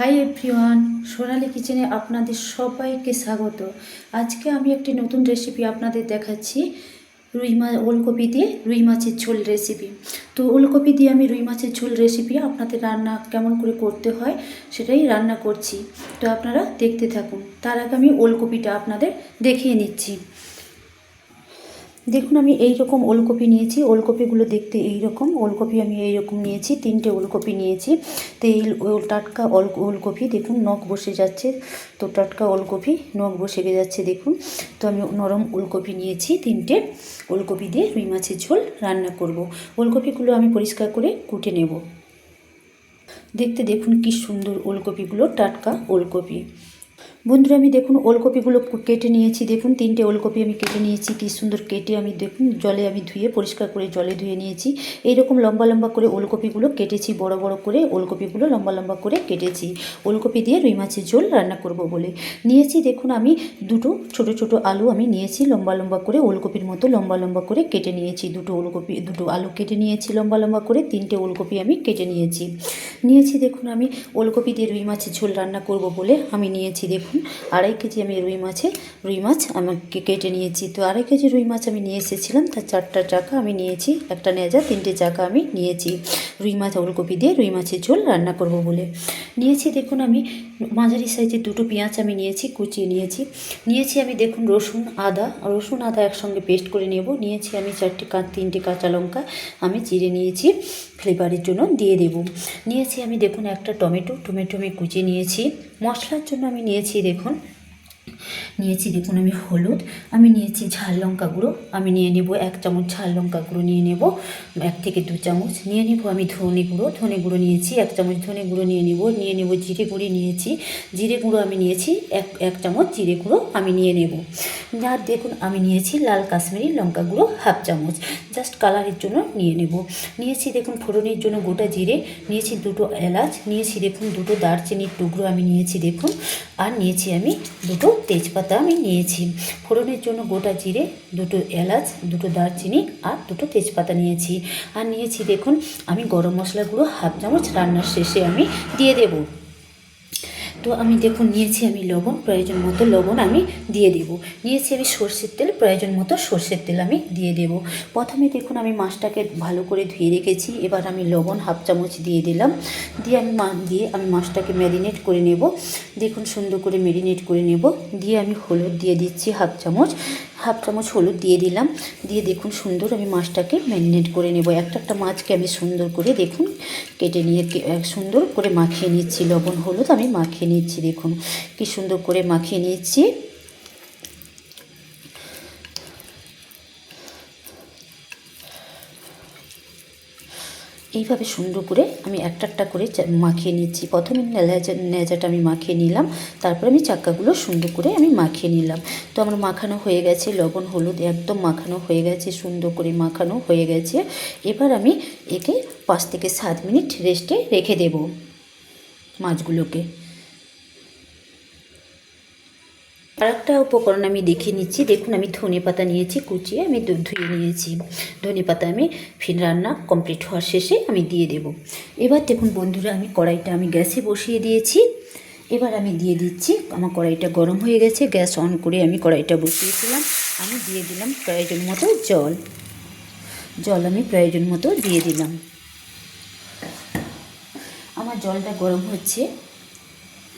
Hi everyone, সোনালি কিচেনে আপনাদের সবাইকে স্বাগত। আজকে আমি একটি নতুন রেসিপি আপনাদের দেখাচ্ছি, রুই মাছ ওলকপি দিয়ে রুই মাছের ঝোল রেসিপি তো ওলকপি দিয়ে আমি রুই মাছের ঝোল রেসিপি আপনাদের রান্না কেমন করে করতে হয় সেটাই রান্না করছি। তো আপনারা দেখতে থাকুন। তার আগে আমি ওলকপিটা আপনাদের দেখিয়ে নিচ্ছি। দেখুন, আমি এই রকম ওলকপি নিয়েছি। ওলকপিগুলো দেখতে এই রকম। ওলকপি আমি এই রকম নিয়েছি, তিনটে ওলকপি নিয়েছি। তো এই টাটকা ওল ওলকপি, দেখুন, নখ বসে যাচ্ছে। তো টাটকা ওলকপি, নখ বসে যাচ্ছে, দেখুন। তো আমি নরম ওলকপি নিয়েছি, তিনটে। ওলকপি দিয়ে রুই মাছের ঝোল রান্না করব। ওলকপিগুলো আমি পরিষ্কার করে কুটে নেব। দেখতে দেখুন কি সুন্দর ওলকপিগুলো, টাটকা ওলকপি। বন্ধুরা, আমি দেখুন ওলকপিগুলো কেটে নিয়েছি। দেখুন, তিনটে ওলকপি আমি কেটে নিয়েছি। কি সুন্দর কেটে আমি দেখুন জলে আমি ধুয়ে, পরিষ্কার করে জলে ধুয়ে নিয়েছি। এইরকম লম্বা লম্বা করে ওলকপিগুলো কেটেছি, বড় বড় করে ওলকপিগুলো লম্বা লম্বা করে কেটেছি। ওলকপি দিয়ে রুই মাছের ঝোল রান্না করব বলে। নিয়েছি দেখুন আমি দুটো ছোট ছোট আলু আমি নিয়েছি, লম্বা লম্বা করে ওলকপির মতো লম্বা লম্বা করে কেটে নিয়েছি। দুটো ওলকপি, দুটো আলু কেটে নিয়েছি, লম্বা লম্বা করে তিনটে ওলকপি আমি কেটে নিয়েছি। নিয়েছি দেখুন আমি ওলকপি দিয়ে রুই মাছের ঝোল রান্না করব বলে আমি নিয়েছি দেখুন, আড়াই কেজি আমি রুই মাছে, রুই মাছ আমাকে কেটে নিয়েছি। তো আড়াই কেজি রুই মাছ আমি নিয়ে এসেছিলাম, তার চারটা চাকা আমি নিয়েছি, একটা নেজা, তিনটে চাকা আমি নিয়েছি। রুই মাছ ওলকপি দিয়ে রুই মাছের ঝোল রান্না করব বলে। নিয়েছি দেখুন আমি মাঝারি সাইজের দুটো পেঁয়াজ আমি নিয়েছি, কুচিয়ে নিয়েছি। নিয়েছি আমি দেখুন রসুন, আদা। রসুন, আদা একসঙ্গে পেস্ট করে নেব। নিয়েছি আমি চারটি কা তিনটি কাঁচা লঙ্কা আমি চিড়ে নিয়েছি। ফ্লেভারের জন্য দিয়ে দেব। নিয়েছি আমি দেখুন একটা টমেটো। টমেটো আমি কুচিয়ে নিয়েছি। মশলার জন্য আমি নিয়েছি দেখুন নিয়েছি দেখুন, আমি হলুদ, আমি নিয়েছি ঝাল লঙ্কা গুঁড়ো, আমি নিয়ে নেব এক চামচ ঝাল লঙ্কা গুঁড়ো নিয়ে নেব, এক থেকে দু চামচ। নিয়ে নেব আমি ধনে গুঁড়ো ধনে গুঁড়ো নিয়েছি এক চামচ, ধনে গুঁড়ো নিয়ে নেব নিয়ে নেব জিরে গুঁড়ি নিয়েছি। জিরে গুঁড়ো আমি নিয়েছি এক এক চামচ, জিরে গুঁড়ো আমি নিয়ে নেব। আর দেখুন, আমি নিয়েছি লাল কাশ্মীরি লঙ্কা গুঁড়ো হাফ চামচ, জাস্ট কালারের জন্য নিয়ে নেব। নিয়েছি দেখুন, ফোড়নের জন্য গোটা জিরে, নিয়েছি দুটো এলাচ, নিয়েছি দেখুন, দুটো দারচিনির টুকরো আমি নিয়েছি দেখুন, আর নিয়েছি আমি দুটো তেজপাতা আমি নিয়েছি। ফোড়নের জন্য গোটা জিরে, দুটো এলাচ, দুটো দারচিনি আর দুটো তেজপাতা নিয়েছি। আর নিয়েছি দেখুন, আমি গরম মশলাগুলো হাফ চামচ রান্নার শেষে আমি দিয়ে দেবো। তো আমি দেখুন, নিয়েছি আমি লবণ, প্রয়োজন মতো লবণ আমি দিয়ে দেব। নিয়েছি আমি সর্ষের তেল, প্রয়োজন মতো সর্ষের তেল আমি দিয়ে দেব। প্রথমে দেখুন, আমি মাছটাকে ভালো করে ধুয়ে রেখেছি। এবার আমি লবণ হাফ চামচ দিয়ে দিলাম। দিয়ে আমি দিয়ে আমি মাছটাকে ম্যারিনেট করে নেব। দেখুন, সুন্দর করে ম্যারিনেট করে নেব। দিয়ে আমি হলুদ দিয়ে দিচ্ছি হাফ চামচ। হাফ চামচ হলুদ দিয়ে দিলাম। দিয়ে দেখুন সুন্দর আমি মাছটাকে ম্যারিনেট করে নেব। একটা একটা মাছকে আমি সুন্দর করে দেখুন কেটে নিয়ে সুন্দর করে মাখিয়ে নিচ্ছি। লবণ, হলুদ আমি মাখিয়ে নিচ্ছি, দেখুন। কি সুন্দর করে মাখিয়ে নিচ্ছি। এইভাবে সুন্দর করে আমি একটা একটা করে মাখিয়ে নিচ্ছি। প্রথমে ন্যাজা নেজাটা আমি মাখিয়ে নিলাম। তারপরে আমি চাকাগুলো সুন্দর করে আমি মাখিয়ে নিলাম। তো আমার মাখানো হয়ে গেছে, লবণ, হলুদ একদম মাখানো হয়ে গেছে, সুন্দর করে মাখানো হয়ে গেছে। এবার আমি একে পাঁচ থেকে সাত মিনিট রেস্টে রেখে দেব মাছগুলোকে। আরেকটা উপকরণ আমি দেখে নিচ্ছি। দেখুন, আমি ধনে পাতা নিয়েছি, কুচিয়ে আমি ধুয়ে নিয়েছি। ধনে পাতা আমি ফিন রান্না কমপ্লিট হওয়ার শেষে আমি দিয়ে দেব। এবার দেখুন বন্ধুরা, আমি কড়াইটা আমি গ্যাসে বসিয়ে দিয়েছি। এবার আমি দিয়ে দিচ্ছি, আমার কড়াইটা গরম হয়ে গেছে, গ্যাস অন করে আমি কড়াইটা বসিয়েছিলাম। আমি দিয়ে দিলাম প্রয়োজন মতো জল। জল আমি প্রয়োজন মতো দিয়ে দিলাম। আমার জলটা গরম হচ্ছে।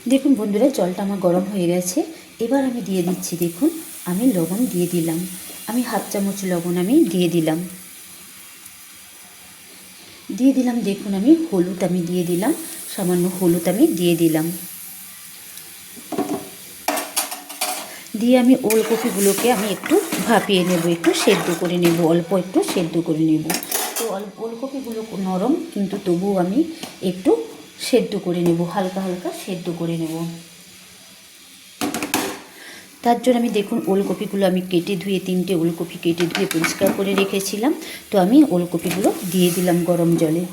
দেখুন বন্ধুরা, জলটা আমার গরম হয়ে গেছে। এবার আমি দিয়ে দিচ্ছি, দেখুন, আমি লবণ দিয়ে দিলাম। আমি হাফ চামচ লবণ আমি দিয়ে দিলাম। দিয়ে দিলাম, দেখুন, আমি হলুদ আমি দিয়ে দিলাম, সামান্য হলুদ আমি দিয়ে দিলাম। দিয়ে আমি ওলকপিগুলোকে আমি একটু ভাপিয়ে নেব, একটু সেদ্ধ করে নেব, অল্প একটু সেদ্ধ করে নেব। তো ওলকপিগুলো নরম, কিন্তু তবুও আমি একটু সেদ্ধ করে নেব, হালকা হালকা সেদ্ধ করে নেব। তার জন্য আমি দেখুন ওলকপিগুলো আমি কেটে ধুয়ে, তিনটে ওলকপি কেটে ধুয়ে পরিষ্কার করে রেখেছিলাম। তো আমি ওলকপিগুলো দিয়ে দিলাম গরম জলে।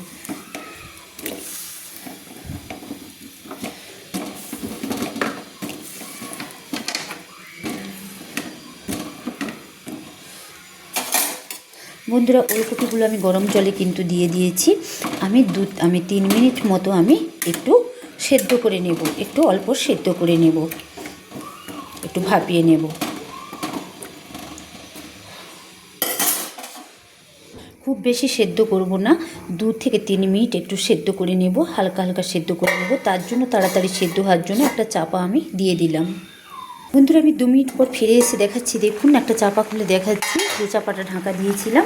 বন্ধুরা, ওলকপিগুলো আমি গরম জলে কিন্তু দিয়ে দিয়েছি। আমি দু, আমি তিন মিনিট মতো আমি একটু সেদ্ধ করে নেব, একটু অল্প সেদ্ধ করে নেব। একটু ভাপিয়ে নেব। খুব বেশি সেদ্ধ করব না, দু থেকে তিন মিনিট একটু সেদ্ধ করে নেব, হালকা হালকা সেদ্ধ করে নেব। তার জন্য তাড়াতাড়ি সেদ্ধ হওয়ার জন্য একটা চাপা আমি দিয়ে দিলাম। বন্ধুরা, আমি দু মিনিট পর ফিরে এসে দেখাচ্ছি। দেখুন, একটা চাপা খুলে দেখাচ্ছি। যে চাপাটা ঢাকা দিয়েছিলাম,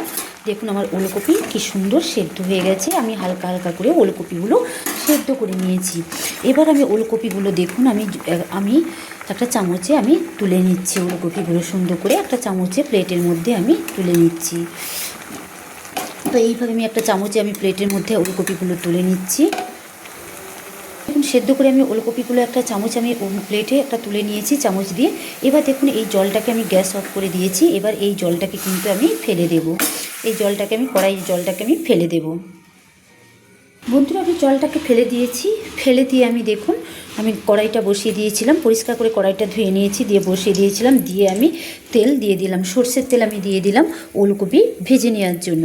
দেখুন আমার ওলকপি কি সুন্দর সেদ্ধ হয়ে গেছে। আমি হালকা হালকা করে ওলকপিগুলো সেদ্ধ করে নিয়েছি। এবার আমি ওলকপিগুলো দেখুন, আমি আমি একটা চামচে আমি তুলে নিচ্ছি ওলকপিগুলো সুন্দর করে একটা চামচে প্লেটের মধ্যে আমি তুলে নিচ্ছি। তো এইভাবে আমি একটা চামচে আমি প্লেটের মধ্যে ওলকপিগুলো তুলে নিচ্ছি। এখন সেদ্ধ করে আমি ওলকপিগুলো একটা চামচ আমি প্লেটে একটা তুলে নিয়েছি চামচ দিয়ে। এবার দেখুন, এই জলটাকে আমি গ্যাস অফ করে দিয়েছি। এবার এই জলটাকে কিন্তু আমি ফেলে দেব। এই জলটাকে আমি কড়াই জলটাকে আমি ফেলে দেব। বন্ধুরা, আমি জলটাকে ফেলে দিয়েছি। ফেলে দিয়ে আমি দেখুন, আমি কড়াইটা বসিয়ে দিয়েছিলাম। পরিষ্কার করে কড়াইটা ধুয়ে নিয়েছি, দিয়ে বসিয়ে দিয়েছিলাম। দিয়ে আমি তেল দিয়ে দিলাম। সর্ষের তেল আমি দিয়ে দিলাম ওলকপি ভেজে নেওয়ার জন্য।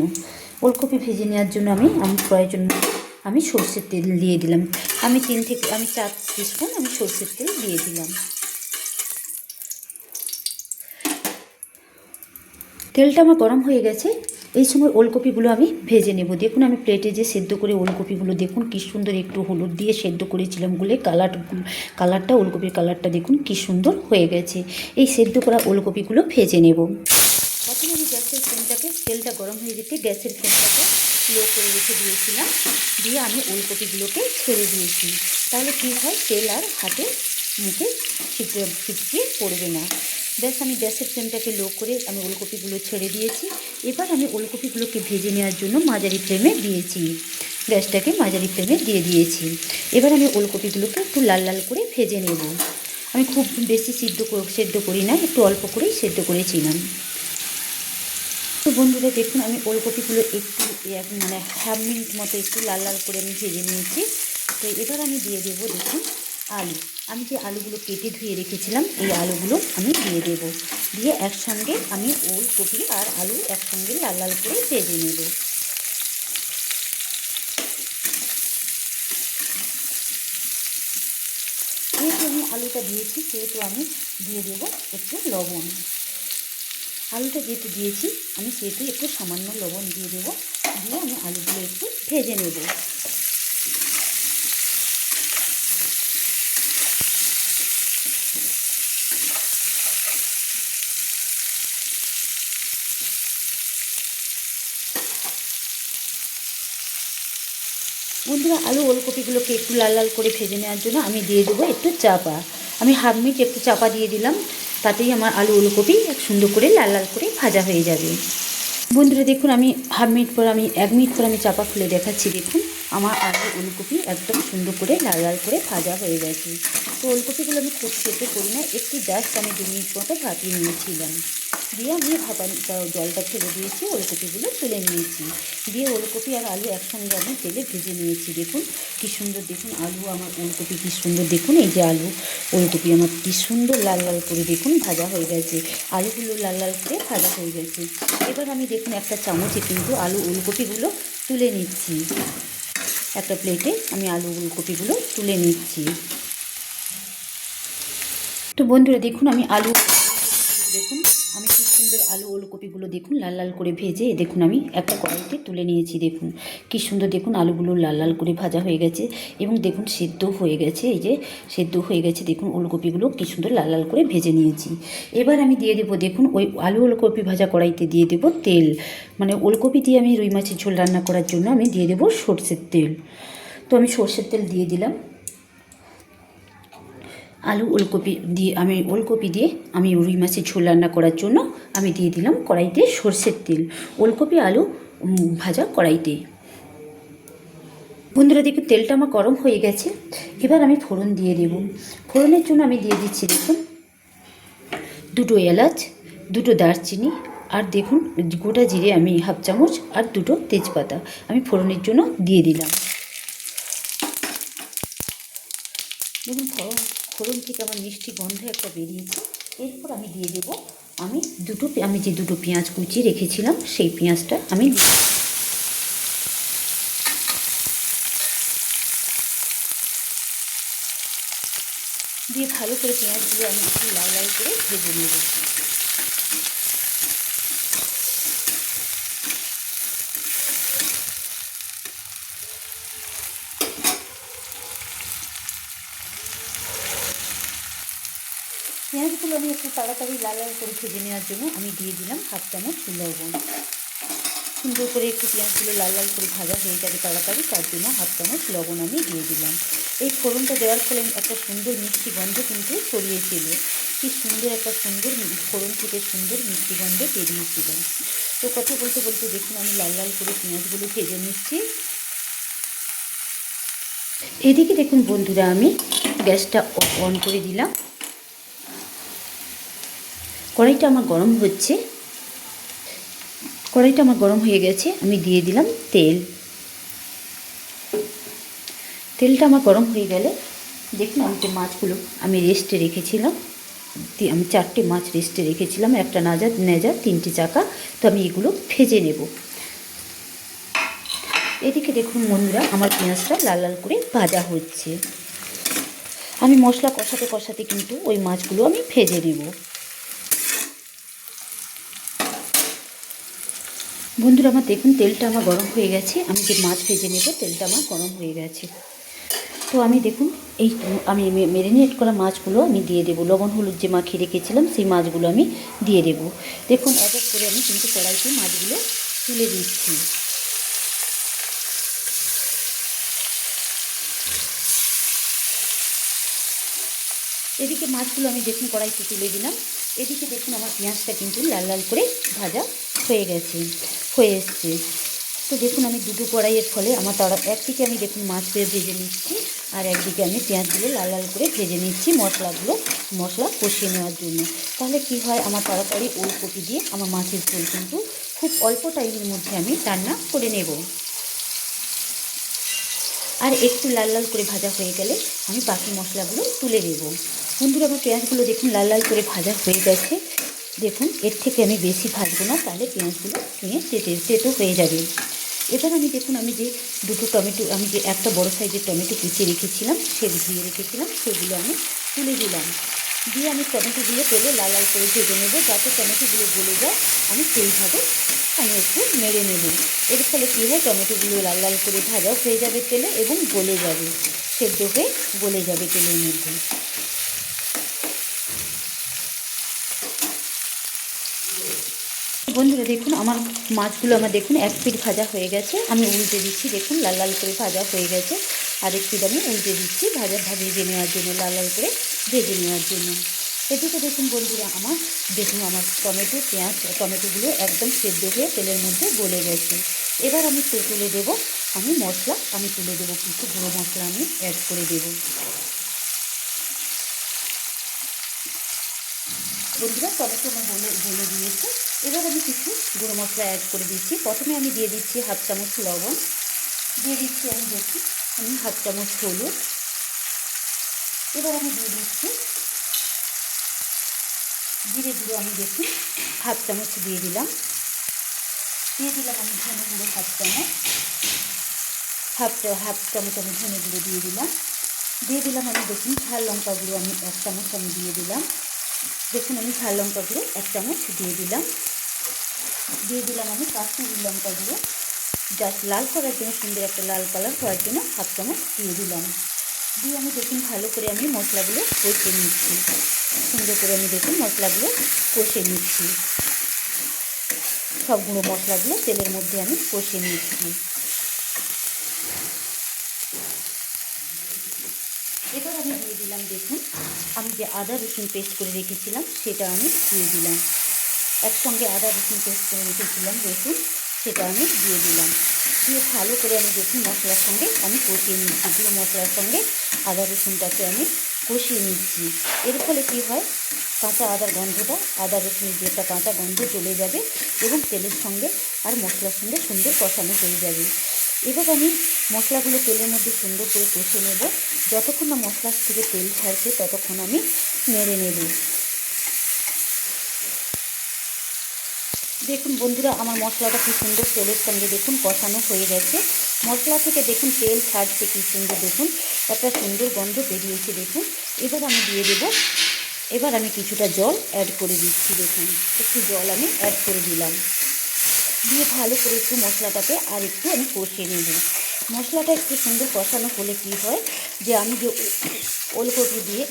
ওলকপি ভেজে নেওয়ার জন্য আমি আমি প্রয়োজন আমি সর্ষের তেল দিয়ে দিলাম। আমি তিন থেকে, আমি চার টিস্পুন আমি সর্ষের তেল দিয়ে দিলাম। তেলটা আমার গরম হয়ে গেছে। এই সময় ওলকপিগুলো আমি ভেজে নেব। দেখুন, আমি প্লেটে যে সেদ্ধ করে ওলকপিগুলো, দেখুন কী সুন্দর একটু হলুদ দিয়ে সেদ্ধ করেছিলাম বলে কালার, কালারটা, ওলকপির কালারটা দেখুন কী সুন্দর হয়ে গেছে। এই সেদ্ধ করা ওলকপিগুলো ভেজে নেব। প্রথমে আমি গ্যাসের ফ্লেমটাকে, তেলটা গরম হয়ে যেতে গ্যাসের ফ্লেমটাকে স্লো করে রেখে দিয়েছিলাম। দিয়ে আমি ওলকপিগুলোকে ছেড়ে দিয়েছি। তাহলে কী হয়? তেল আর হাতে মুখে ছিটকে ছিটকে পড়বে না। ব্যাস, আমি গ্যাসের ফ্লেমটাকে লো করে আমি ওলকপিগুলো ছেড়ে দিয়েছি। এবার আমি ওলকপিগুলোকে ভেজে নেওয়ার জন্য মাঝারি ফ্লেমে দিয়েছি। গ্যাসটাকে মাঝারি ফ্লেমে দিয়ে দিয়েছি। এবার আমি ওলকপিগুলোকে একটু লাল লাল করে ভেজে নেব। আমি খুব বেশি সিদ্ধ সেদ্ধ করি না, একটু অল্প করেই সেদ্ধ করেছিলাম। তো বন্ধুরা, দেখুন, আমি ওলকপিগুলো একটু মানে হাফ মিনিট মতো একটু লাল লাল করে আমি ভেজে নিয়েছি। তো এবার আমি দিয়ে দেবো, দেখুন আলু। আমি যে আলুগুলো কেটে ধুয়ে রেখেছিলাম, এই আলুগুলো আমি দিয়ে দেব। দিয়ে একসঙ্গে আমি ওল কপি আর আলু একসঙ্গে লাল লাল করে ভেজে নেব। যেহেতু আমি আলুটা দিয়েছি, সেহেতু আমি দিয়ে দেবো একটু লবণ। আলুটা যেহেতু দিয়েছি, আমি সেহেতু একটু সামান্য লবণ দিয়ে দেবো। দিয়ে আমি আলুগুলো একটু ভেজে নেব। বন্ধুরা আলু ওলকপিগুলোকে একটু লাল লাল করে ভেজে নেওয়ার জন্য আমি দিয়ে দেবো একটু চাপা। আমি হাফ মিনিট একটু চাপা দিয়ে দিলাম, তাতেই আমার আলু ওলকপি এক সুন্দর করে লাল লাল করে ভাজা হয়ে যাবে। বন্ধুরা দেখুন, আমি হাফ মিনিট পর আমি, এক মিনিট পর আমি চাপা খুলে দেখাচ্ছি, দেখুন। আমার আলু ওলকপি একদম সুন্দর করে লাল লাল করে ভাজা হয়ে গেছে। তো ওলকপিগুলো আমি খুব সেদ্ধ করি না, একটু জাস্ট আমি দু মিনিট মতো ভাপিয়ে নিয়েছিলাম। দিয়ে আমি ভাপানি জলটা ফেলে দিয়েছি, ওলকপিগুলো তুলে নিয়েছি। দিয়ে ওলকপি আর আলু একসঙ্গে আমি তেলে ভেজে নিয়েছি। দেখুন কী সুন্দর, দেখুন আলু আমার ওলকপি কী সুন্দর, দেখুন এই যে আলু, ওলকপি আমার কী সুন্দর লাল লাল করে দেখুন ভাজা হয়ে গেছে। আলুগুলো লাল লাল করে ভাজা হয়ে গেছে। এবার আমি দেখুন একটা চামচে কিন্তু আলু ওলকপিগুলো তুলে নিচ্ছি। একটা প্লেটে আমি আলু ওলকপিগুলো তুলে নিচ্ছি। তো বন্ধুরা, দেখুন আমি আলু দেখুন, আমি কি সুন্দর আলু ওলকপিগুলো দেখুন, লাল লাল করে ভেজে দেখুন আমি একটা কড়াইতে তুলে নিয়েছি, দেখুন। কি সুন্দর দেখুন আলুগুলো লাল লাল করে ভাজা হয়ে গেছে এবং দেখুন সেদ্ধ হয়ে গেছে, এই যে সেদ্ধ হয়ে গেছে, দেখুন ওলকপিগুলো কি সুন্দর লাল লাল করে ভেজে নিয়েছি। এবার আমি দিয়ে দেবো, দেখুন ওই আলু ওলকপি ভাজা কড়াইতে দিয়ে দেবো তেল। মানে ওলকপি দিয়ে আমি রুই মাছের ঝোল রান্না করার জন্য আমি দিয়ে দেবো সর্ষের তেল। তো আমি সর্ষের তেল দিয়ে দিলাম। আলু ওলকপি দিয়ে, আমি ওলকপি দিয়ে আমি রুই মাছের ঝোল রান্না করার জন্য আমি দিয়ে দিলাম কড়াইতে সর্ষের তেল। ওলকপি, আলু ভাজা কড়াইতে। বন্ধুরা, দেখুন, তেলটা আমার গরম হয়ে গেছে। এবার আমি ফোড়ন দিয়ে দেব। ফোড়নের জন্য আমি দিয়ে দিচ্ছি, দেখুন, দুটো এলাচ, দুটো দারচিনি, আর দেখুন, গোটা জিরে আমি হাফ চামচ আর দুটো তেজপাতা আমি ফোড়নের জন্য দিয়ে দিলাম। দেখুন, ফোড়ন ফোড়ন থেকে আমার মিষ্টি গন্ধ একটা বেরিয়েছে। এরপর আমি দিয়ে দেব, আমি দুটো আমি যে দুটো পেঁয়াজ কুচিয়ে রেখেছিলাম, সেই পেঁয়াজটা আমি দিয়ে ভালো করে পেঁয়াজ দিয়ে আমি একটু লাল লাল করে ভেজে নিয়ে পেঁয়াজগুলো আমি একটু তাড়াতাড়ি লাল লাল করে ভেজে নেওয়ার জন্য আমি দিয়ে দিলাম হাফ চামচ লবণ। সুন্দর করে একটু পেঁয়াজগুলো লাল লাল করে ভাজা হয়ে যাবে তাড়াতাড়ি, তার জন্য হাফ চামচ লবণ আমি দিয়ে দিলাম। এই ফোড়নটা দেওয়ার ফলে একটা সুন্দর মিষ্টি গন্ধ কিন্তু ছড়িয়েছিল কি সুন্দর একটা সুন্দর ফোড়ন থেকে সুন্দর মিষ্টি গন্ধ বেরিয়েছিল তো কথা বলতে বলতে দেখুন আমি লাল লাল করে পেঁয়াজগুলো ভেজে নিচ্ছি। এদিকে দেখুন বন্ধুরা আমি গ্যাসটা অন করে দিলাম। কড়াইটা আমার গরম হচ্ছে। কড়াইটা আমার গরম হয়ে গেছে, আমি দিয়ে দিলাম তেল। তেলটা আমার গরম হয়ে গেলে, দেখুন আমি যে মাছগুলো আমি রেস্টে রেখেছিলাম আমি চারটে মাছ রেস্টে রেখেছিলাম, একটা নাজা নেজা তিনটে চাকা, তো আমি এগুলো ভেজে নেব। এদিকে দেখুন বন্ধুরা, আমার পেঁয়াজটা লাল লাল করে ভাজা হচ্ছে। আমি মশলা কষাতে কষাতে কিন্তু ওই মাছগুলো আমি ভেজে নেব। বন্ধুরা, আমার দেখুন, তেলটা আমার গরম হয়ে গেছে। আমি যে মাছ ভেজে নেব, তেলটা আমার গরম হয়ে গেছে। তো আমি দেখুন, এই আমি মেরিনেট করা মাছগুলো আমি দিয়ে দেবো। লবণ, হলুদ যে মাখিয়ে রেখেছিলাম, সেই মাছগুলো আমি দিয়ে দেবো। দেখুন, এক এক করে আমি কিন্তু কড়াইতে মাছগুলো তুলে দিচ্ছি। এদিকে মাছগুলো আমি দেখুন, কড়াইতে তুলে দিলাম। এদিকে দেখুন, আমার পেঁয়াজটা কিন্তু লাল লাল করে ভাজা হয়ে গেছে, হয়ে এসছে। তো দেখুন আমি দুটো কড়াইয়ের ফলে আমার তারা একদিকে আমি দেখুন মাছ পেয়ে ভেজে নিচ্ছি, আর একদিকে আমি পেঁয়াজগুলো লাল লাল করে ভেজে নিচ্ছি মশলাগুলো, মশলা কষিয়ে নেওয়ার জন্য। তাহলে কি হয়, আমার তাড়াতাড়ি ওলকপি দিয়ে আমার মাছের ঝোল কিন্তু খুব অল্প টাইমের মধ্যে আমি রান্না করে নেব। আর একটু লাল লাল করে ভাজা হয়ে গেলে আমি বাকি মশলাগুলো তুলে দেবো বন্ধুরা, আমার পেঁয়াজগুলো দেখুন লাল লাল করে ভাজা হয়ে গেছে। দেখুন, এর থেকে আমি বেশি ভাজবো না, তাহলে পেঁয়াজগুলো নিয়ে তেতে, তেতো হয়ে যাবে। এবার আমি দেখুন, আমি যে দুটো টমেটো, আমি যে একটা বড় সাইজের টমেটো কুচিয়ে রেখেছিলাম, সেগুলো ধুয়ে রেখেছিলাম, সেগুলো আমি তুলে দিলাম। দিয়ে আমি টমেটোগুলো তেলে লাল লাল করে ভেজে নেব, যাতে টমেটোগুলো গলে যায়, আমি সেইভাবে আমি একটু মেরে নেব। এর ফলে কী হয়, টমেটোগুলো লাল লাল করে ভাজাও হয়ে যাবে তেলে এবং গলে যাবে, সেদ্ধ হয়ে গলে যাবে তেলের মধ্যে। বন্ধুরা দেখুন, আমার মাছগুলো আমার দেখুন, এক পিঠ ভাজা হয়ে গেছে। আমি উল্টে দিচ্ছি, দেখুন, লাল লাল করে ভাজা হয়ে গেছে। আর এক পিঠ আমি উল্টে দিচ্ছি ভাজা, ভেজে নেওয়ার জন্য, লাল লাল করে ভেজে নেওয়ার জন্য। এদিকে দেখুন বন্ধুরা, আমার, দেখুন আমার টমেটো, পেঁয়াজ, টমেটোগুলো একদম সেদ্ধ হয়ে তেলের মধ্যে গলে গেছে। এবার আমি তুলে দেবো, আমি মশলা, আমি তুলে দেবো কিছু গুঁড়ো মশলা আমি অ্যাড করে দেবো। বন্ধুরা টমেটো আমার বলে বলে দিয়েছে। এবার আমি কিছু গুঁড়ো মশলা অ্যাড করে দিচ্ছি। প্রথমে আমি দিয়ে দিচ্ছি হাফ চামচ লবণ। দিয়ে দিচ্ছি আমি দেখি, আমি হাফ চামচ হলুদ। এবার আমি দিয়ে দিচ্ছি, জিরে গুঁড়ো আমি দেখি, হাফ চামচ দিয়ে দিলাম। দিয়ে দিলাম আমি ধনে গুঁড়ো হাফ চামচ। হাফ হাফ চামচ আমি ধনে গুঁড়ো দিয়ে দিলাম। দিয়ে দিলাম আমি দেখুন, ঝাল লঙ্কা গুঁড়ো আমি এক চামচ আমি দিয়ে দিলাম। দেখুন, আমি ঝাল লঙ্কা গুঁড়ো এক চামচ দিয়ে দিলাম। দিয়ে দিলাম আমি কাশ্মীরি লঙ্কা গুঁড়ো জাস্ট লাল করার জন্য, সুন্দর একটা লাল কালার করার জন্য হাফ চামচ দিয়ে দিলাম। দিয়ে আমি দেখুন, ভালো করে আমি মশলাগুলো কষে নিচ্ছি। সুন্দর করে আমি দেখুন, মশলাগুলো কষে নিচ্ছি। সব গুঁড়ো মশলাগুলো তেলের মধ্যে আমি কষে নিচ্ছি এবার আমি দিয়ে দিলাম দেখুন, আমি যে আদা রসুন পেস্ট করে রেখেছিলাম, সেটা আমি দিয়ে দিলাম। একসঙ্গে আদা রসুন পেস্ট করে রেখেছিলাম দেখুন সেটা আমি দিয়ে দিলাম। দিয়ে ভালো করে আমি দেখুন মশলার সঙ্গে আমি কষিয়ে নিচ্ছি। গুঁড়ো মশলার সঙ্গে আদা রসুনটাকে আমি কষিয়ে নিচ্ছি। এর ফলে কী হয়? কাঁচা আদার গন্ধটা, আদা রসুনের যে একটা কাঁচা গন্ধ চলে যাবে এবং তেলের সঙ্গে আর মশলার সঙ্গে সুন্দর কষানো হয়ে যাবে। এবার আমি মশলাগুলো তেলের মধ্যে সুন্দর করে কষে নেব। যতক্ষণ না মশলার থেকে তেল ছাড়ছে, ততক্ষণ আমি নেড়ে নেব। দেখুন বন্ধুরা, আমার মশলাটা কি সুন্দর তেলের সঙ্গে দেখুন কষানো হয়ে গেছে। মশলা থেকে দেখুন তেল ছাড়ছে কি সুন্দর, দেখুন। একটা সুন্দর গন্ধ বেরিয়েছে, দেখুন। এবার আমি দিয়ে দেবো। এবার আমি কিছুটা জল অ্যাড করে দিচ্ছি, দেখুন। একটু জল আমি অ্যাড করে দিলাম। দিয়ে ভালো করে একটু মশলাটাকে আর একটু আমি কষিয়ে নেব। মশলাটা একটু সুন্দর কষানো হলে কি হয় যে আমি যে ওলকপি দিয়ে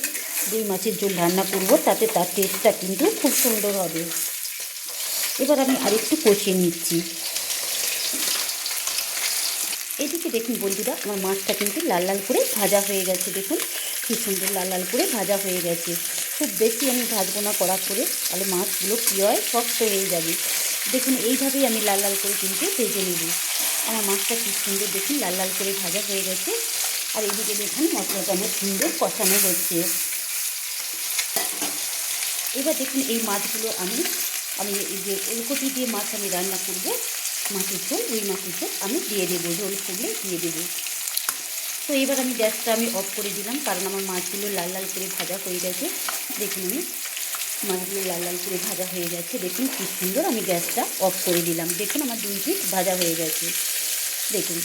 দুই মাছের ঝোল রান্না করব, তাতে তার টেস্টটা কিন্তু খুব সুন্দর হবে। এবার আমি আরেকটু কষিয়ে নিচ্ছি। এদিকে দেখুন বন্ধুরা, আমার মাছটা কিন্তু লাল লাল করে ভাজা হয়ে গেছে। দেখুন কি সুন্দর লাল লাল করে ভাজা হয়ে গেছে। খুব বেশি আমি ভাজবো না কড়া করে, তাহলে মাছগুলো কী হয়, শক্ত হয়ে যাবে। দেখুন, এইভাবেই আমি লাল লাল করে কিন্তু ভেজে নেব আমার মাছটা খুব সুন্দর দেখুন, লাল লাল করে ভাজা হয়ে গেছে। আর এদিকে দেখুন, মশলাটা আমার সুন্দর কষানো হচ্ছে। এবার দেখুন, এই মাছগুলো আমি আমি এই যে ওলকপি দিয়ে মাছ আমি রান্না করব, মাছের ঝোল ওই মাছের ঝোল আমি দিয়ে দেবো ঝোল করলে দিয়ে দেবো। তো এবার আমি গ্যাসটা আমি অফ করে দিলাম, কারণ আমার মাছগুলো লাল লাল করে ভাজা হয়ে গেছে। দেখুন আমি মাছগুলো লাল লাল করে ভাজা হয়ে গেছে। দেখুন কি সুন্দর আমি গ্যাসটা অফ করে দিলাম। দেখুন আমার দুই পিঠ ভাজা হয়ে গেছে। দেখুন,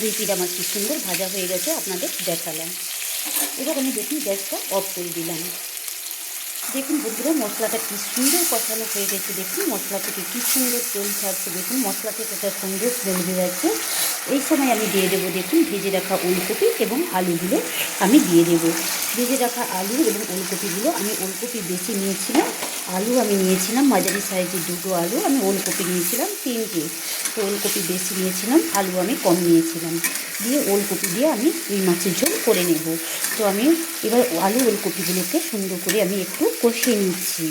দুই পিঠ আমার কি সুন্দর ভাজা হয়ে গেছে আপনাদের দেখালাম। এবার আমি দেখুন গ্যাসটা অফ করে দিলাম। দেখুন বন্ধুরা, মশলাটা কি সুন্দর কষানো হয়ে গেছে। দেখুন মশলা থেকে কি সুন্দর তেল ছাড়ছে। দেখুন মশলা থেকে একটা সুন্দর স্মেল বেরোচ্ছে এই সময় আমি দিয়ে দেবো দেখুন ভেজে রাখা ওলকপি এবং আলুগুলো আমি দিয়ে দেবো। ভেজে রাখা আলু এবং ওলকপিগুলো আমি ওলকপি বেশি নিয়েছিলাম। আলু আমি নিয়েছিলাম, মাঝারি সাইজের দুটো আলু আমি ওলকপি নিয়েছিলাম, তিনটে তো ওলকপি বেশি নিয়েছিলাম, আলু আমি কম নিয়েছিলাম। দিয়ে ওলকপি দিয়ে আমি রুই মাছের ঝোল করে নেব। তো আমি এবার আলু ওলকপিগুলোকে সুন্দর করে আমি একটু কষিয়ে নিচ্ছি।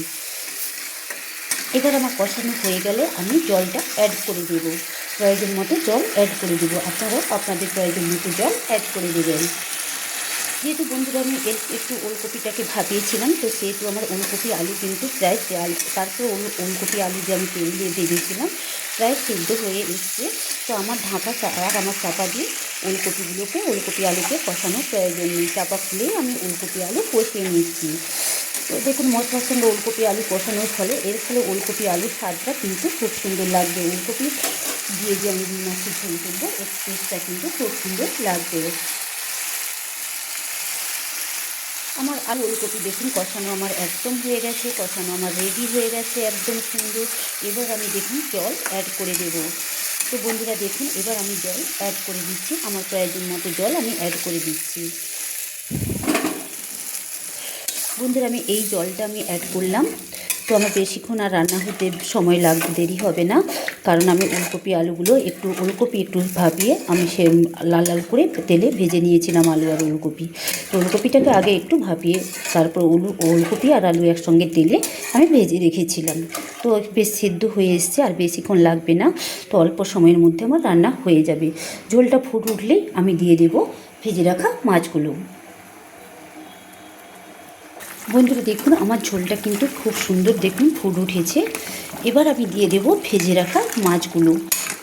এবার আমার কষানো হয়ে গেলে আমি জলটা অ্যাড করে দেব। প্রয়োজন মতো জল অ্যাড করে দেব। আপনারাও আপনাদের প্রয়োজন মতো জল অ্যাড করে দেবেন। যেহেতু বন্ধুরা, আমি একটু ওলকপিটাকে ভাপিয়েছিলাম, তো সেহেতু আমার ওলকপি আলু কিন্তু প্রায় তারপরে ওল, ওলকপি আলু যে আমি তেল দিয়ে ভেজেছিলাম, প্রায় সেদ্ধ হয়ে এসছে। তো আমার ঢাকা আর আমার চাপা দিয়ে ওলকপিগুলোকে, ওলকপি আলুকে কষানোর প্রয়োজন নেই। চাপা খুলেই আমি ওলকপি আলু কষিয়ে নিচ্ছি। তো দেখুন, মশলার সঙ্গে ওলকপি আলু কষানোর ফলে এর ফলে ওলকপি আলুর স্বাদটা কিন্তু খুব সুন্দর লাগবে। ওলকপি দিয়ে যে আমি রুই ঝোল করব, এর কিন্তু খুব সুন্দর লাগবে। আমার আলু ওলকপি দেখুন, কষানো আমার একদম হয়ে গেছে, কষানো আমার রেডি হয়ে গেছে, একদম সুন্দর। এবার আমি দেখুন জল অ্যাড করে দেব। তো বন্ধুরা দেখুন, এবার আমি জল অ্যাড করে দিচ্ছি, আমার প্রয়োজন মতো জল আমি অ্যাড করে দিচ্ছি। বন্ধুরা, আমি এই জলটা আমি অ্যাড করলাম। তো আমার বেশিক্ষণ আর রান্না হতে সময় লাগবে দেরি হবে না। কারণ আমি ওলকপি আলুগুলো একটু, ওলকপি একটু ভাবিয়ে আমি সে লাল লাল করে তেলে ভেজে নিয়েছিলাম আলু আর ওলকপি। তো ওলকপিটাকে আগে একটু ভাপিয়ে, তারপর ওলু, ওলকপি আর আলু একসঙ্গে তেলে আমি ভেজে রেখেছিলাম। তো বেশ সেদ্ধ হয়ে এসছে, আর বেশিক্ষণ লাগবে না। তো অল্প সময়ের মধ্যে আমার রান্না হয়ে যাবে। ঝোলটা ফুট উঠলেই আমি দিয়ে দেব ভেজে রাখা মাছগুলো। বন্ধুরা, দেখুন, আমার ঝোলটা কিন্তু খুব সুন্দর দেখুন, ফুট উঠেছে। এবার আমি দিয়ে দেব ভেজে রাখা মাছগুলো।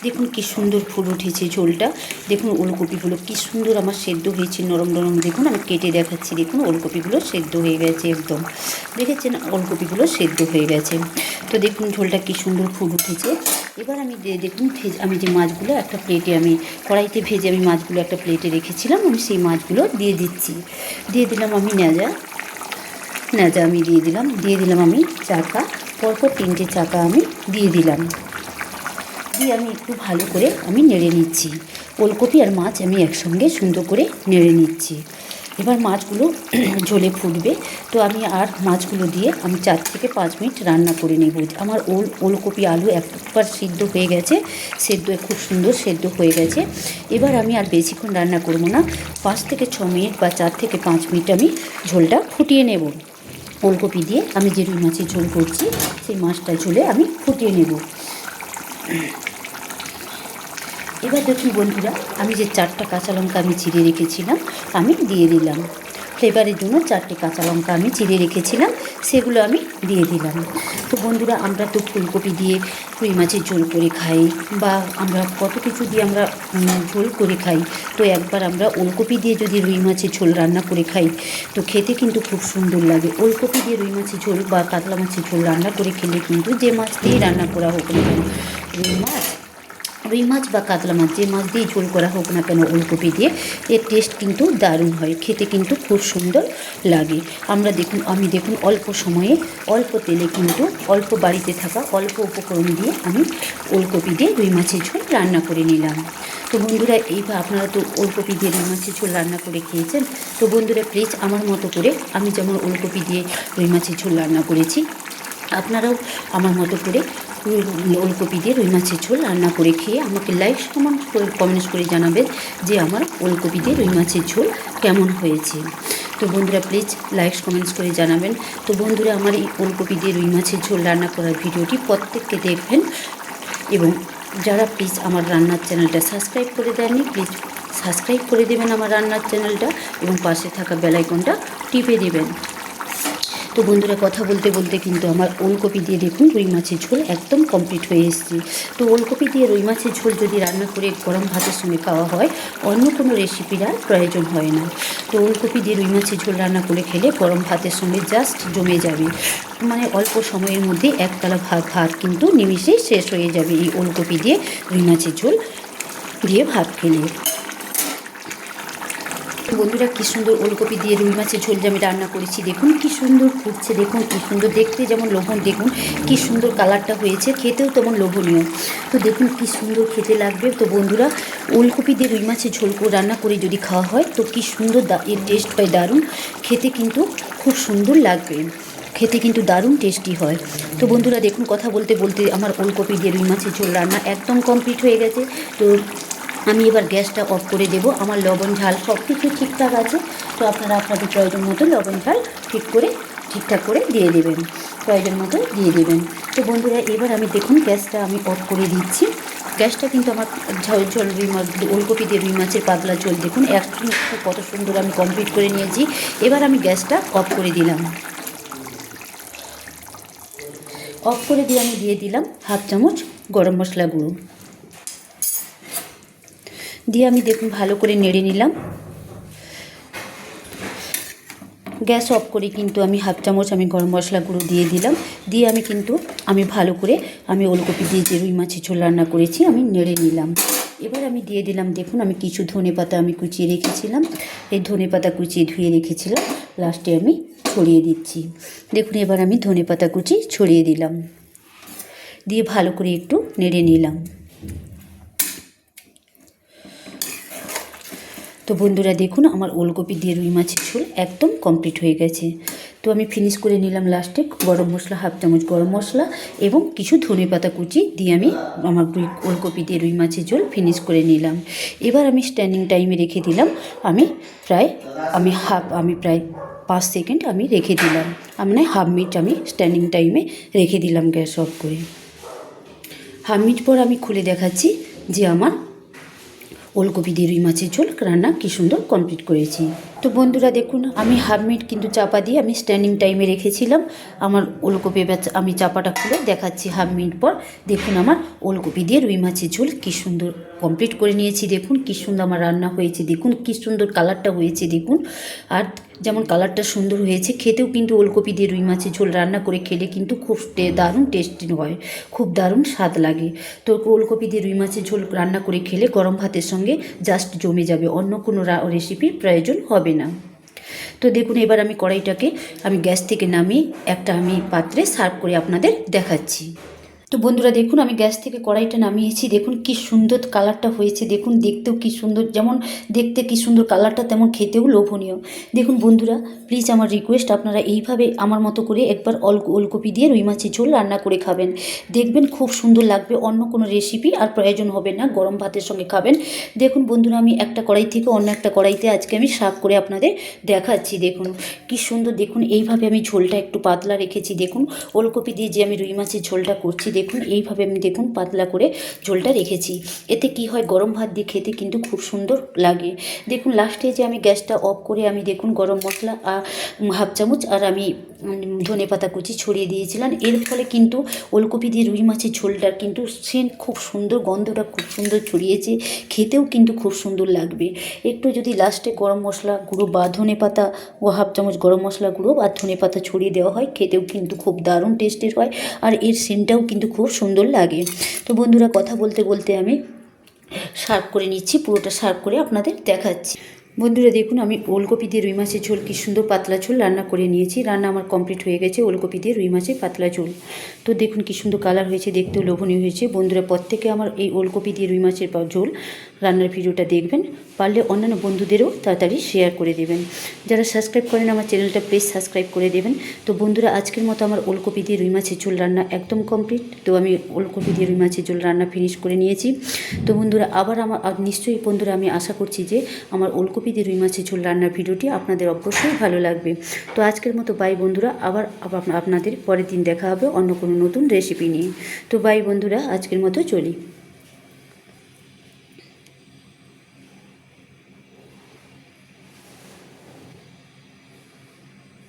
দেখুন কি সুন্দর ফুট উঠেছে ঝোলটা। দেখুন, ওলকপিগুলো কি সুন্দর আমার সেদ্ধ হয়েছে, নরম নরম দেখুন, আমি কেটে দেখাচ্ছি, দেখুন, ওলকপিগুলো সেদ্ধ হয়ে গেছে একদম। দেখেছেন, ওলকপিগুলো সেদ্ধ হয়ে গেছে। তো দেখুন, ঝোলটা কি সুন্দর ফুট উঠেছে। এবার আমি দেখুন, ভেজ, আমি যে মাছগুলো একটা প্লেটে আমি, কড়াইতে ভেজে আমি মাছগুলো একটা প্লেটে রেখেছিলাম, আমি সেই মাছগুলো দিয়ে দিচ্ছি। দিয়ে দিলাম আমি নেজা নাজা আমি দিয়ে দিলাম। দিয়ে দিলাম আমি চাকা পরপর তিনটে চাকা আমি দিয়ে দিলাম। দিয়ে আমি একটু ভালো করে আমি নেড়ে নিচ্ছি। ওলকপি আর মাছ আমি একসঙ্গে সুন্দর করে নেড়ে নিচ্ছি। এবার মাছগুলো ঝোলে ফুটবে। তো আমি আর মাছগুলো দিয়ে আমি চার থেকে পাঁচ মিনিট রান্না করে নেব। আমার ওল, ওলকপি আলু একবার সিদ্ধ হয়ে গেছে। সেদ্ধ খুব সুন্দর সেদ্ধ হয়ে গেছে। এবার আমি আর বেশিক্ষণ রান্না করব না। পাঁচ থেকে ছ মিনিট বা চার থেকে পাঁচ মিনিট আমি ঝোলটা ফুটিয়ে নেব। ওলকপি দিয়ে আমি যে রুই মাছের ঝোল করছি, সেই মাছটা ঝোলে আমি ফুটিয়ে নেব। এবার দেখুন বন্ধুরা, আমি যে চারটা কাঁচা লঙ্কা আমি চিড়ে রেখেছিলাম, আমি দিয়ে দিলাম। ফ্লেভারের জন্য চারটে কাঁচা লঙ্কা আমি চিড়ে রেখেছিলাম, সেগুলো আমি দিয়ে দিলাম। তো বন্ধুরা, আমরা তো ফুলকপি দিয়ে রুই মাছের ঝোল করে খাই বা আমরা কত কিছু দিয়ে আমরা ঝোল করে খাই। তো একবার আমরা ওলকপি দিয়ে যদি রুই মাছের ঝোল রান্না করে খাই, তো খেতে কিন্তু খুব সুন্দর লাগে। ওলকপি দিয়ে রুই মাছের ঝোল বা কাতলা মাছের ঝোল রান্না করে খেলে কিন্তু যে মাছ দিয়েই রান্না করা হোক না রুই মাছ রুই মাছ বা কাতলা মাছ, যে মাছ দিয়ে ঝোল করা হোক না কেন, ওলকপি দিয়ে, এর টেস্ট কিন্তু দারুণ হয়। খেতে কিন্তু খুব সুন্দর লাগে। আমরা দেখুন, আমি দেখুন, অল্প সময়ে, অল্প তেলে কিন্তু অল্প বাড়িতে থাকা অল্প উপকরণ দিয়ে আমি ওলকপি দিয়ে রুই মাছের ঝোল রান্না করে নিলাম। তো বন্ধুরা এইবার আপনারা তো ওলকপি দিয়ে রুই মাছের ঝোল রান্না করে খেয়েছেন, তো বন্ধুরা প্লিজ আমার মতো করে আমি যেমন ওলকপি দিয়ে রুই মাছের ঝোল রান্না করেছি, আপনারাও আমার মতো করে ওলকপি দিয়ে রুই মাছের ঝোল রান্না করে খেয়ে আমাকে লাইক, কমেন্ট করে, কমেন্টস করে জানাবেন যে আমার ওলকপি দিয়ে রুই মাছের ঝোল কেমন হয়েছে। তো বন্ধুরা প্লিজ লাইকস কমেন্টস করে জানাবেন। তো বন্ধুরা, আমার এই ওলকপি দিয়ে রুই মাছের ঝোল রান্না করার ভিডিওটি প্রত্যেককে দেখবেন এবং যারা প্লিজ আমার রান্নার চ্যানেলটা সাবস্ক্রাইব করে দেননি প্লিজ সাবস্ক্রাইব করে দেবেন আমার রান্নার চ্যানেলটা এবং পাশে থাকা বেলাইকনটা টিপে দেবেন। তো বন্ধুরা কথা বলতে বলতে কিন্তু আমার ওলকপি দিয়ে দেখুন রুই মাছের ঝোল একদম কমপ্লিট হয়ে এসেছে। তো ওলকপি দিয়ে রুই মাছের ঝোল যদি রান্না করে গরম ভাতের সঙ্গে খাওয়া হয়, অন্য কোনো রেসিপির আর প্রয়োজন হয় না। তো ওলকপি দিয়ে রুই মাছের ঝোল রান্না করে খেলে গরম ভাতের সঙ্গে জাস্ট জমে যাবে। মানে অল্প সময়ের মধ্যে একতলা ভাত ভাত কিন্তু নিমিষেই শেষ হয়ে যাবে এই ওলকপি দিয়ে রুই মাছের ঝোল দিয়ে ভাত খেলে। বন্ধুরা, কি সুন্দর ওলকপি দিয়ে রুই মাছের ঝোল যে আমি রান্না করেছি। দেখুন, কি সুন্দর ফুটছে, দেখুন, কি সুন্দর দেখতে যেমন লোভন দেখুন, কি সুন্দর কালারটা হয়েছে, খেতেও তেমন লোভনীয়। তো দেখুন, কি সুন্দর খেতে লাগবে। তো বন্ধুরা, ওলকপি দিয়ে রুই মাছের ঝোল রান্না করে যদি খাওয়া হয়, তো কি সুন্দর এর টেস্ট হয়, দারুণ। খেতে কিন্তু খুব সুন্দর লাগবে। খেতে কিন্তু দারুণ টেস্টি হয়। তো বন্ধুরা, দেখুন, কথা বলতে বলতে আমার ওলকপি দিয়ে রুই মাছের ঝোল রান্না একদম কমপ্লিট হয়ে গেছে। তো আমি এবার গ্যাসটা অফ করে দেবো। আমার লবণ ঝাল সব কিছু ঠিকঠাক আছে। তো আপনারা আপনাদের প্রয়োজন মতো লবণ ঝাল ঠিক করে, ঠিকঠাক করে দিয়ে দেবেন। প্রয়োজন মতো দিয়ে দেবেন। তো বন্ধুরা, এবার আমি দেখুন গ্যাসটা আমি অফ করে দিচ্ছি। গ্যাসটা কিন্তু আমার ঝোল ঝোল রুই মাছ, ওলকপি দিয়ে রুই মাছের পাতলা ঝোল। দেখুন একটু কত সুন্দর আমি কমপ্লিট করে নিয়েছি। এবার আমি গ্যাসটা অফ করে দিলাম। অফ করে দিয়ে আমি দিয়ে দিলাম হাফ চামচ গরম মশলা গুঁড়ো। দিয়ে আমি দেখুন, ভালো করে নেড়ে নিলাম। গ্যাস অফ করে কিন্তু আমি হাফ চামচ আমি গরম মশলা গুঁড়ো দিয়ে দিলাম। দিয়ে আমি কিন্তু আমি ভালো করে আমি ওলকপি দিয়ে যে রুই মাছের ঝোল রান্না করেছি, আমি নেড়ে নিলাম। এবার আমি দিয়ে দিলাম, দেখুন, আমি কিছু ধনে পাতা আমি কুচিয়ে রেখেছিলাম। এই ধনে পাতা কুচিয়ে ধুয়ে রেখেছিলাম। লাস্টে আমি ছড়িয়ে দিচ্ছি। দেখুন, এবার আমি ধনে পাতা কুচি ছড়িয়ে দিলাম। দিয়ে ভালো করে একটু নেড়ে নিলাম। তো বন্ধুরা দেখুন, আমার ওলকপি দিয়ে রুই মাছের ঝোল একদম কমপ্লিট হয়ে গেছে। তো আমি ফিনিশ করে নিলাম লাস্টে গরম মশলা হাফ চামচ গরম মশলা এবং কিছু ধনে পাতা কুচি দিয়ে আমি আমার রুই, ওলকপি দিয়ে রুই মাছের ঝোল ফিনিশ করে নিলাম। এবার আমি স্ট্যান্ডিং টাইমে রেখে দিলাম, আমি প্রায়, আমি হাফ আমি প্রায় পাঁচ সেকেন্ড আমি রেখে দিলাম। মানে হাফ মিনিট আমি স্ট্যান্ডিং টাইমে রেখে দিলাম গ্যাস অফ করে। হাফ মিনিট পর আমি খুলে দেখাচ্ছি যে আমার ওলকপি দিয়ে রুই মাছের ঝোল রান্না কী সুন্দর কমপ্লিট করেছি। তো বন্ধুরা, দেখুন, আমি হাফ মিনিট কিন্তু চাপা দিয়ে আমি স্ট্যান্ডিং টাইমে রেখেছিলাম। আমার ওলকপি আমি চাপাটা খুলে দেখাচ্ছি হাফ মিনিট পর। দেখুন আমার ওলকপি দিয়ে রুই মাছের ঝোল কী সুন্দর কমপ্লিট করে নিয়েছি। দেখুন, কী সুন্দর আমার রান্না হয়েছে। দেখুন, কী সুন্দর কালারটা হয়েছে। দেখুন, আর যেমন কালারটা সুন্দর হয়েছে, খেতেও কিন্তু ওলকপি দিয়ে রুই মাছের ঝোল রান্না করে খেলে কিন্তু খুব দারুণ টেস্টি হয়, খুব দারুণ স্বাদ লাগে। তো ওলকপি দিয়ে রুই মাছের ঝোল রান্না করে খেলে গরম ভাতের সঙ্গে জাস্ট জমে যাবে। অন্য কোনো রেসিপির প্রয়োজন হবে না। তো দেখুন, এবার আমি কড়াইটাকে, আমি গ্যাস থেকে নামিয়ে একটা আমি পাত্রে সার্ভ করে আপনাদের দেখাচ্ছি। তো বন্ধুরা দেখুন, আমি গ্যাস থেকে কড়াইটা নামিয়েছি। দেখুন কি সুন্দর কালারটা হয়েছে। দেখুন, দেখতেও কি সুন্দর। যেমন দেখতে কি সুন্দর কালারটা, তেমন খেতেও লোভনীয়। দেখুন বন্ধুরা প্লিজ আমার রিকোয়েস্ট আপনারা এইভাবে আমার মতো করে একবার অল, ওলকপি দিয়ে রুই মাছের ঝোল রান্না করে খাবেন। দেখবেন খুব সুন্দর লাগবে, অন্য কোনো রেসিপি আর প্রয়োজন হবে না, গরম ভাতের সঙ্গে খাবেন। দেখুন বন্ধুরা, আমি একটা কড়াই থেকে অন্য একটা কড়াইতে আজকে আমি সাফ করে আপনাদের দেখাচ্ছি। দেখুন কি সুন্দর, দেখুন এইভাবে আমি ঝোলটা একটু পাতলা রেখেছি। দেখুন, ওলকপি দিয়ে যে আমি রুই মাছের ঝোলটা করছি, দেখুন এইভাবে আমি দেখুন পাতলা করে ঝোলটা রেখেছি। এতে কি হয়, গরম ভাত দিয়ে খেতে কিন্তু খুব সুন্দর লাগে। দেখুন লাস্টে যে আমি গ্যাসটা অফ করে আমি দেখুন গরম মশলা হাফ চামচ আর আমি ধনে পাতা কুচি ছড়িয়ে দিয়েছিলাম এর ফলে কিন্তু ওলকপি দিয়ে রুই মাছের ঝোলটার কিন্তু সেন্ট খুব সুন্দর, গন্ধটা খুব সুন্দর ছড়িয়েছে। খেতেও কিন্তু খুব সুন্দর লাগবে। একটু যদি লাস্টে গরম মশলা গুঁড়ো বা ধনে পাতা, ও হাফ চামচ গরম মশলা গুঁড়ো বা ধনে পাতা ছড়িয়ে দেওয়া হয়, খেতেও কিন্তু খুব দারুণ টেস্টের হয় আর এর সেন্টটাও কিন্তু খুব সুন্দর লাগে। তো বন্ধুরা, কথা বলতে বলতে আমি সার্ভ করে নিচ্ছি, পুরোটা সার্ভ করে আপনাদের দেখাচ্ছি। বন্ধুরা, দেখুন, আমি ওলকপি দিয়ে রুই মাছের ঝোল কি সুন্দর পাতলা ঝোল রান্না করে নিয়েছি। রান্না আমার কমপ্লিট হয়ে গেছে ওলকপি দিয়ে রুই মাছের পাতলা ঝোল। তো দেখুন কী সুন্দর কালার হয়েছে, দেখতেও লোভনীয় হয়েছে। বন্ধুরা পর থেকে আমার এই ওলকপি দিয়ে রুই মাছের ঝোল রান্নার ভিডিওটা দেখবেন, পারলে অন্যান্য বন্ধুদেরও তাড়াতাড়ি শেয়ার করে দেবেন। যারা সাবস্ক্রাইব করেন আমার চ্যানেলটা প্লিজ সাবস্ক্রাইব করে দেবেন। তো বন্ধুরা, আজকের মতো আমার ওলকপি দিয়ে রুই মাছের ঝোল রান্না একদম কমপ্লিট তো আমি ওলকপি দিয়ে রুই মাছের ঝোল রান্না ফিনিশ করে নিয়েছি। তো বন্ধুরা, আবার আমার নিশ্চয়ই বন্ধুরা, আমি আশা করছি যে আমার ওলকপি দিয়ে রুই মাছের ঝোল রান্নার ভিডিওটি আপনাদের অবশ্যই ভালো লাগবে। তো আজকের মতো বাই বন্ধুরা, আবার আপনাদের পরের দিন দেখা হবে অন্য কোনো নতুন রেসিপি নিয়ে। তো বাই বন্ধুরা, আজকের মতো চলি।